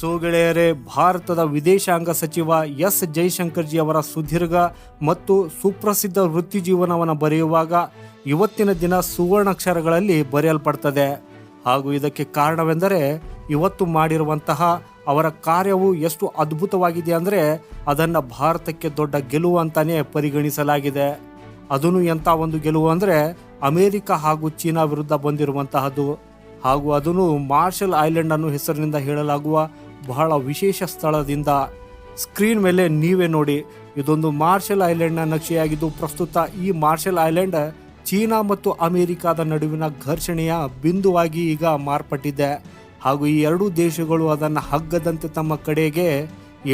So ಗೆಳೆಯರೇ, ಭಾರತದ ವಿದೇಶಾಂಗ ಸಚಿವ ಎಸ್ ಜೈಶಂಕರ್ಜಿ ಅವರ ಸುದೀರ್ಘ ಮತ್ತು ಸುಪ್ರಸಿದ್ಧ ವೃತ್ತಿ ಜೀವನವನ್ನು ಬರೆಯುವಾಗ ಇವತ್ತಿನ ದಿನ ಸುವರ್ಣಾಕ್ಷರಗಳಲ್ಲಿ ಬರೆಯಲ್ಪಡ್ತದೆ. ಹಾಗೂ ಇದಕ್ಕೆ ಕಾರಣವೆಂದರೆ ಇವತ್ತು ಮಾಡಿರುವಂತಹ ಅವರ ಕಾರ್ಯವು ಎಷ್ಟು ಅದ್ಭುತವಾಗಿದೆ ಅಂದರೆ ಅದನ್ನು ಭಾರತಕ್ಕೆ ದೊಡ್ಡ ಗೆಲುವು ಅಂತಲೇ ಪರಿಗಣಿಸಲಾಗಿದೆ. ಅದನ್ನು ಎಂಥ ಒಂದು ಗೆಲುವು ಅಂದರೆ ಅಮೇರಿಕ ಹಾಗೂ ಚೀನಾ ವಿರುದ್ಧ ಬಂದಿರುವಂತಹದ್ದು. ಹಾಗೂ ಅದನ್ನು ಮಾರ್ಷಲ್ ಐಲ್ಯಾಂಡ್ ಅನ್ನು ಹೆಸರಿನಿಂದ ಹೇಳಲಾಗುವ ಬಹಳ ವಿಶೇಷ ಸ್ಥಳದಿಂದ ಸ್ಕ್ರೀನ್ ಮೇಲೆ ನೀವೇ ನೋಡಿ, ಇದೊಂದು ಮಾರ್ಷಲ್ ಐಲ್ಯಾಂಡ್ನ ನಕ್ಷೆಯಾಗಿದ್ದು, ಪ್ರಸ್ತುತ ಈ ಮಾರ್ಷಲ್ ಐಲ್ಯಾಂಡ್ ಚೀನಾ ಮತ್ತು ಅಮೆರಿಕಾದ ನಡುವಿನ ಘರ್ಷಣೆಯ ಬಿಂದುವಾಗಿ ಈಗ ಮಾರ್ಪಟ್ಟಿದೆ. ಹಾಗೂ ಈ ಎರಡೂ ದೇಶಗಳು ಅದನ್ನು ಹಗ್ಗದಂತೆ ತಮ್ಮ ಕಡೆಗೆ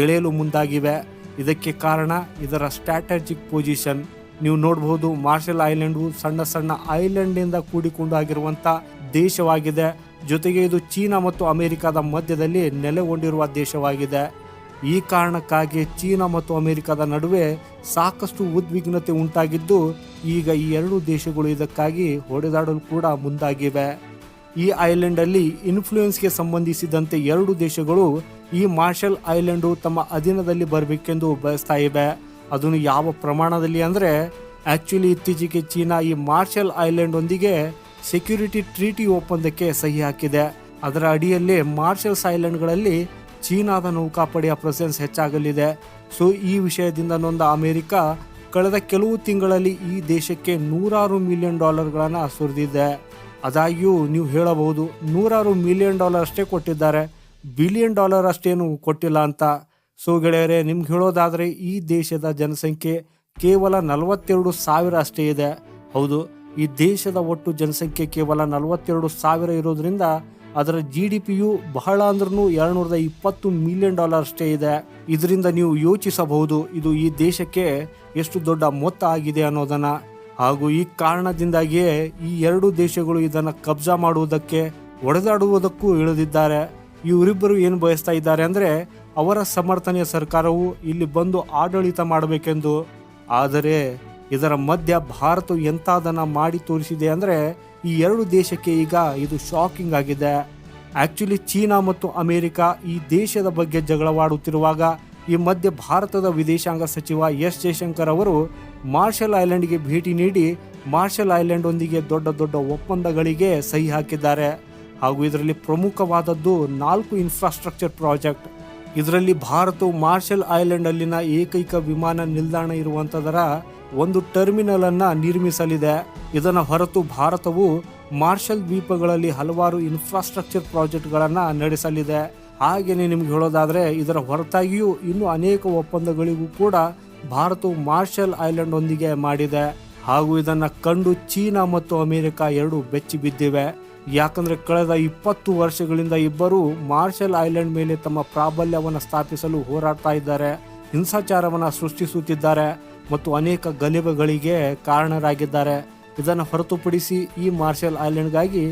ಎಳೆಯಲು ಮುಂದಾಗಿವೆ. ಇದಕ್ಕೆ ಕಾರಣ ಇದರ ಸ್ಟ್ರಾಟಜಿಕ್ ಪೊಸಿಷನ್. ನೀವು ನೋಡಬಹುದು ಮಾರ್ಷಲ್ ಐಲ್ಯಾಂಡು ಸಣ್ಣ ಸಣ್ಣ ಐಲ್ಯಾಂಡಿಂದ ಕೂಡಿಕೊಂಡು ಆಗಿರುವಂಥ ದೇಶವಾಗಿದೆ. ಜೊತೆಗೆ ಇದು ಚೀನಾ ಮತ್ತು ಅಮೆರಿಕದ ಮಧ್ಯದಲ್ಲಿ ನೆಲೆಗೊಂಡಿರುವ ದೇಶವಾಗಿದೆ. ಈ ಕಾರಣಕ್ಕಾಗಿ ಚೀನಾ ಮತ್ತು ಅಮೆರಿಕದ ನಡುವೆ ಸಾಕಷ್ಟು ಉದ್ವಿಗ್ನತೆ ಉಂಟಾಗಿದ್ದು, ಈಗ ಈ ಎರಡು ದೇಶಗಳು ಇದಕ್ಕಾಗಿ ಹೊಡೆದಾಡಲು ಕೂಡ ಮುಂದಾಗಿವೆ. ಈ ಐಲ್ಯಾಂಡ್ ಅಲ್ಲಿ ಇನ್ಫ್ಲೂಯೆನ್ಸ್ಗೆ ಸಂಬಂಧಿಸಿದಂತೆ ಎರಡು ದೇಶಗಳು ಈ ಮಾರ್ಷಲ್ ಐಲ್ಯಾಂಡು ತಮ್ಮ ಅಧೀನದಲ್ಲಿ ಬರಬೇಕೆಂದು ಬಯಸ್ತಾ ಇವೆ. ಅದನ್ನು ಯಾವ ಪ್ರಮಾಣದಲ್ಲಿ ಅಂದರೆ, ಆಕ್ಚುಲಿ ಇತ್ತೀಚೆಗೆ ಚೀನಾ ಈ ಮಾರ್ಷಲ್ ಐಲ್ಯಾಂಡ್ ಒಂದಿಗೆ ಸೆಕ್ಯೂರಿಟಿ ಟ್ರೀಟಿ ಒಪ್ಪಂದಕ್ಕೆ ಸಹಿ ಹಾಕಿದೆ. ಅದರ ಅಡಿಯಲ್ಲಿ ಮಾರ್ಷಲ್ಸ್ ಐಲ್ಯಾಂಡ್ಗಳಲ್ಲಿ ಚೀನಾದ ನೌಕಾಪಡೆಯ ಪ್ರೆಸೆನ್ಸ್ ಹೆಚ್ಚಾಗಲಿದೆ. ಸೊ, ಈ ವಿಷಯದಿಂದ ನೊಂದ ಅಮೆರಿಕ ಕಳೆದ ಕೆಲವು ತಿಂಗಳಲ್ಲಿ ಈ ದೇಶಕ್ಕೆ ನೂರಾರು ಮಿಲಿಯನ್ ಡಾಲರ್ಗಳನ್ನು ಸುರಿದಿದೆ. ಅದಾಗ್ಯೂ ನೀವು ಹೇಳಬಹುದು, ನೂರಾರು ಮಿಲಿಯನ್ ಡಾಲರ್ ಅಷ್ಟೇ ಕೊಟ್ಟಿದ್ದಾರೆ. ಬಿಲಿಯನ್ ಡಾಲರ್ ಅಷ್ಟೇನು ಕೊಟ್ಟಿಲ್ಲ ಅಂತ. ಸೊ, ಗೆಳೆಯರೆ, ನಿಮ್ಗೆ ಹೇಳೋದಾದರೆ ಈ ದೇಶದ ಜನಸಂಖ್ಯೆ ಕೇವಲ ನಲವತ್ತೆರಡು ಸಾವಿರ ಅಷ್ಟೇ ಇದೆ. ಹೌದು ಈ ದೇಶದ ಒಟ್ಟು ಜನಸಂಖ್ಯೆ ಕೇವಲ ನಲವತ್ತೆರಡು ಸಾವಿರ ಇರೋದ್ರಿಂದ ಅದರ ಜಿ ಡಿ ಪಿಯು ಬಹಳ ಅಂದ್ರೂ ಎರಡ್ನೂರದ ಇಪ್ಪತ್ತು ಮಿಲಿಯನ್ ಡಾಲರ್ ಅಷ್ಟೇ ಇದೆ. ಇದರಿಂದ ನೀವು ಯೋಚಿಸಬಹುದು, ಇದು ಈ ದೇಶಕ್ಕೆ ಎಷ್ಟು ದೊಡ್ಡ ಮೊತ್ತ ಆಗಿದೆ ಅನ್ನೋದನ್ನ. ಹಾಗೂ ಈ ಕಾರಣದಿಂದಾಗಿಯೇ ಈ ಎರಡು ದೇಶಗಳು ಇದನ್ನು ಕಬ್ಜಾ ಮಾಡುವುದಕ್ಕೆ ಒಡೆದಾಡುವುದಕ್ಕೂ ಇಳಿದಿದ್ದಾರೆ. ಇವರಿಬ್ಬರು ಏನು ಬಯಸ್ತಾ ಇದ್ದಾರೆ ಅಂದರೆ, ಅವರ ಸಮರ್ಥನೆಯ ಸರ್ಕಾರವು ಇಲ್ಲಿ ಬಂದು ಆಡಳಿತ ಮಾಡಬೇಕೆಂದು. ಆದರೆ ಇದರ ಮಧ್ಯ ಭಾರತ ಎಂಥದನ್ನು ಮಾಡಿ ತೋರಿಸಿದೆ ಅಂದರೆ ಈ ಎರಡು ದೇಶಕ್ಕೆ ಈಗ ಇದು ಶಾಕಿಂಗ್ ಆಗಿದೆ. ಆ್ಯಕ್ಚುಲಿ ಚೀನಾ ಮತ್ತು ಅಮೆರಿಕ ಈ ದೇಶದ ಬಗ್ಗೆ ಜಗಳವಾಡುತ್ತಿರುವಾಗ ಈ ಮಧ್ಯೆ ಭಾರತದ ವಿದೇಶಾಂಗ ಸಚಿವ ಎಸ್ ಜಯಶಂಕರ್ ಅವರು ಮಾರ್ಷಲ್ ಐಲ್ಯಾಂಡ್ಗೆ ಭೇಟಿ ನೀಡಿ ಮಾರ್ಷಲ್ ಐಲ್ಯಾಂಡ್ ಒಂದಿಗೆ ದೊಡ್ಡ ದೊಡ್ಡ ಒಪ್ಪಂದಗಳಿಗೆ ಸಹಿ ಹಾಕಿದ್ದಾರೆ. ಹಾಗೂ ಇದರಲ್ಲಿ ಪ್ರಮುಖವಾದದ್ದು ನಾಲ್ಕು ಇನ್ಫ್ರಾಸ್ಟ್ರಕ್ಚರ್ ಪ್ರಾಜೆಕ್ಟ್ ಇದರಲ್ಲಿ ಭಾರತವು ಮಾರ್ಷಲ್ ಐಲ್ಯಾಂಡ್ ಅಲ್ಲಿನ ಏಕೈಕ ವಿಮಾನ ನಿಲ್ದಾಣ ಇರುವಂತದರ ಒಂದು ಟರ್ಮಿನಲ್ ಅನ್ನ ನಿರ್ಮಿಸಲಿದೆ. ಇದನ್ನ ಹೊರತು ಭಾರತವು ಮಾರ್ಷಲ್ ದ್ವೀಪಗಳಲ್ಲಿ ಹಲವಾರು ಇನ್ಫ್ರಾಸ್ಟ್ರಕ್ಚರ್ ಪ್ರಾಜೆಕ್ಟ್ಗಳನ್ನ ನಡೆಸಲಿದೆ. ಹಾಗೆಯೇ ನಿಮ್ಗೆ ಹೇಳೋದಾದ್ರೆ, ಇದರ ಹೊರತಾಗಿಯೂ ಇನ್ನೂ ಅನೇಕ ಒಪ್ಪಂದಗಳಿಗೂ ಕೂಡ ಭಾರತವು ಮಾರ್ಷಲ್ ಐಲ್ಯಾಂಡ್ ಒಂದಿಗೆ ಮಾಡಿದೆ. ಹಾಗೂ ಇದನ್ನು ಕಂಡು ಚೀನಾ ಮತ್ತು ಅಮೆರಿಕ ಎರಡು ಬೆಚ್ಚಿ ಬಿದ್ದಿವೆ. ಯಾಕಂದ್ರೆ ಕಳೆದ ಇಪ್ಪತ್ತು ವರ್ಷಗಳಿಂದ ಇಬ್ಬರು ಮಾರ್ಷಲ್ ಐಲ್ಯಾಂಡ್ ಮೇಲೆ ತಮ್ಮ ಪ್ರಾಬಲ್ಯವನ್ನು ಸ್ಥಾಪಿಸಲು ಹೋರಾಡ್ತಾ ಇದ್ದಾರೆ. ಹಿಂಸಾಚಾರವನ್ನು ಸೃಷ್ಟಿಸುತ್ತಿದ್ದಾರೆ. ಮತ್ತು ಅನೇಕ ಗಲಿಬೆಗಳಿಗೆ ಕಾರಣರಾಗಿದ್ದಾರೆ. ಇದನ್ನು ಹೊರತುಪಡಿಸಿ ಈ ಮಾರ್ಷಲ್ ಐಲ್ಯಾಂಡ್ಗಾಗಿ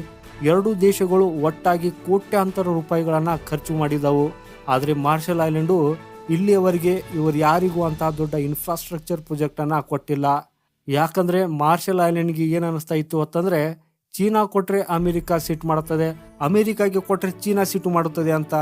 ಎರಡೂ ದೇಶಗಳು ಒಟ್ಟಾಗಿ ಕೋಟ್ಯಾಂತರ ರೂಪಾಯಿಗಳನ್ನು ಖರ್ಚು ಮಾಡಿದವು. ಆದರೆ ಮಾರ್ಷಲ್ ಐಲ್ಯಾಂಡು ಇಲ್ಲಿಯವರೆಗೆ ಇವರು ಯಾರಿಗೂ ಅಂತಹ ದೊಡ್ಡ ಇನ್ಫ್ರಾಸ್ಟ್ರಕ್ಚರ್ ಪ್ರೊಜೆಕ್ಟನ್ನು ಕೊಟ್ಟಿಲ್ಲ. ಯಾಕಂದರೆ ಮಾರ್ಷಲ್ ಐಲ್ಯಾಂಡ್ಗೆ ಏನು ಇತ್ತು ಅಂತಂದರೆ ಚೀನಾ ಕೊಟ್ಟರೆ ಅಮೆರಿಕ ಸಿಟ್ ಮಾಡುತ್ತದೆ ಅಮೆರಿಕಾಗೆ ಕೊಟ್ಟರೆ ಚೀನಾ ಸಿಟ್ಟು ಮಾಡುತ್ತದೆ ಅಂತ.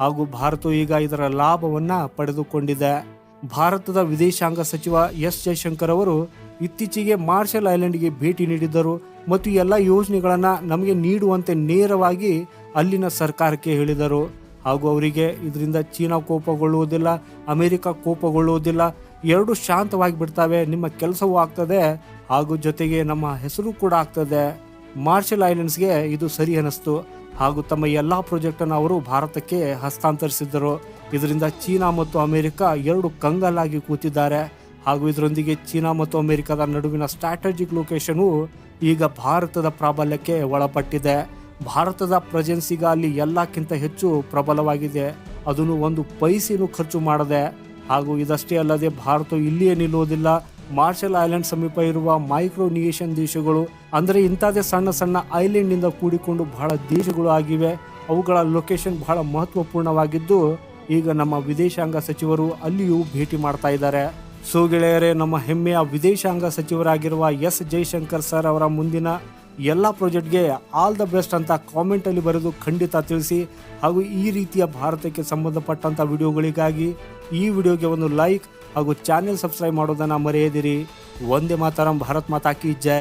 ಹಾಗೂ ಭಾರತವು ಈಗ ಇದರ ಲಾಭವನ್ನು ಪಡೆದುಕೊಂಡಿದೆ. ಭಾರತದ ವಿದೇಶಾಂಗ ಸಚಿವ ಎಸ್ ಜಯಶಂಕರ್ ಅವರು ಇತ್ತೀಚೆಗೆ ಮಾರ್ಷಲ್ ಐಲ್ಯಾಂಡ್ಗೆ ಭೇಟಿ ನೀಡಿದ್ದರು ಮತ್ತು ಎಲ್ಲ ಯೋಜನೆಗಳನ್ನು ನಮಗೆ ನೀಡುವಂತೆ ನೇರವಾಗಿ ಅಲ್ಲಿನ ಸರ್ಕಾರಕ್ಕೆ ಹೇಳಿದರು. ಹಾಗೂ ಅವರಿಗೆ ಇದರಿಂದ ಚೀನಾ ಕೋಪಗೊಳ್ಳುವುದಿಲ್ಲ, ಅಮೆರಿಕ ಕೋಪಗೊಳ್ಳುವುದಿಲ್ಲ, ಎರಡು ಶಾಂತವಾಗಿ ಬಿಡ್ತವೆ, ನಿಮ್ಮ ಕೆಲಸವೂ ಆಗ್ತದೆ, ಹಾಗೂ ಜೊತೆಗೆ ನಮ್ಮ ಹೆಸರು ಕೂಡ ಆಗ್ತದೆ. ಮಾರ್ಷಲ್ ಐಲ್ಯಾಂಡ್ಸ್ಗೆ ಇದು ಸರಿ ಅನಿಸ್ತು. ಹಾಗೂ ತಮ್ಮ ಎಲ್ಲ ಪ್ರಾಜೆಕ್ಟನ್ನು ಅವರು ಭಾರತಕ್ಕೆ ಹಸ್ತಾಂತರಿಸಿದ್ದರು. ಇದರಿಂದ ಚೀನಾ ಮತ್ತು ಅಮೆರಿಕ ಎರಡು ಕಂಗಲಾಗಿ ಕೂತಿದ್ದಾರೆ. ಹಾಗೂ ಇದರೊಂದಿಗೆ ಚೀನಾ ಮತ್ತು ಅಮೆರಿಕದ ನಡುವಿನ ಸ್ಟ್ರಾಟಜಿಕ್ ಲೊಕೇಶನು ಈಗ ಭಾರತದ ಪ್ರಾಬಲ್ಯಕ್ಕೆ ಒಳಪಟ್ಟಿದೆ. ಭಾರತದ ಪ್ರಜೆನ್ಸಿಗ ಅಲ್ಲಿ ಎಲ್ಲಕ್ಕಿಂತ ಹೆಚ್ಚು ಪ್ರಬಲವಾಗಿದೆ. ಅದನ್ನು ಒಂದು ಪೈಸೆನೂ ಖರ್ಚು ಮಾಡದೆ ಹಾಗೂ ಇದಷ್ಟೇ ಅಲ್ಲದೆ ಭಾರತ ಇಲ್ಲಿಯೇ ನಿಲ್ಲುವುದಿಲ್ಲ. ಮಾರ್ಷಲ್ ಐಲ್ಯಾಂಡ್ ಸಮೀಪ ಇರುವ ಮೈಕ್ರೋನಿಯೇಷನ್ ದೇಶಗಳು, ಅಂದರೆ ಇಂಥದೇ ಸಣ್ಣ ಸಣ್ಣ ಐಲ್ಯಾಂಡ್ನಿಂದ ಕೂಡಿಕೊಂಡು ಬಹಳ ದೇಶಗಳು ಆಗಿವೆ. ಅವುಗಳ ಲೊಕೇಶನ್ ಬಹಳ ಮಹತ್ವಪೂರ್ಣವಾಗಿದ್ದು, ಈಗ ನಮ್ಮ ವಿದೇಶಾಂಗ ಸಚಿವರು ಅಲ್ಲಿಯೂ ಭೇಟಿ ಮಾಡ್ತಾ ಇದ್ದಾರೆ. ಸೊ ಗೆಳೆಯರೇ, ನಮ್ಮ ಹೆಮ್ಮೆಯ ವಿದೇಶಾಂಗ ಸಚಿವರಾಗಿರುವ ಎಸ್ ಜೈಶಂಕರ್ ಸರ್ ಅವರ ಮುಂದಿನ ಎಲ್ಲ ಪ್ರಾಜೆಕ್ಟ್ಗೆ ಆಲ್ ದ ಬೆಸ್ಟ್ ಅಂತ ಕಾಮೆಂಟಲ್ಲಿ ಬರೆದು ಖಂಡಿತ ತಿಳಿಸಿ, ಹಾಗೂ ಈ ರೀತಿಯ ಭಾರತಕ್ಕೆ ಸಂಬಂಧಪಟ್ಟಂಥ ವಿಡಿಯೋಗಳಿಗಾಗಿ ಈ ವಿಡಿಯೋಗೆ ಒಂದು ಲೈಕ್ ಹಾಗೂ ಚಾನೆಲ್ ಸಬ್ಸ್ಕ್ರೈಬ್ ಮಾಡೋದನ್ನ ಮರೆಯದಿರಿ. ಒಂದೇ ಮಾತರಂ ಭಾರತ್ ಮಾತಾ ಕಿ ಜೈ.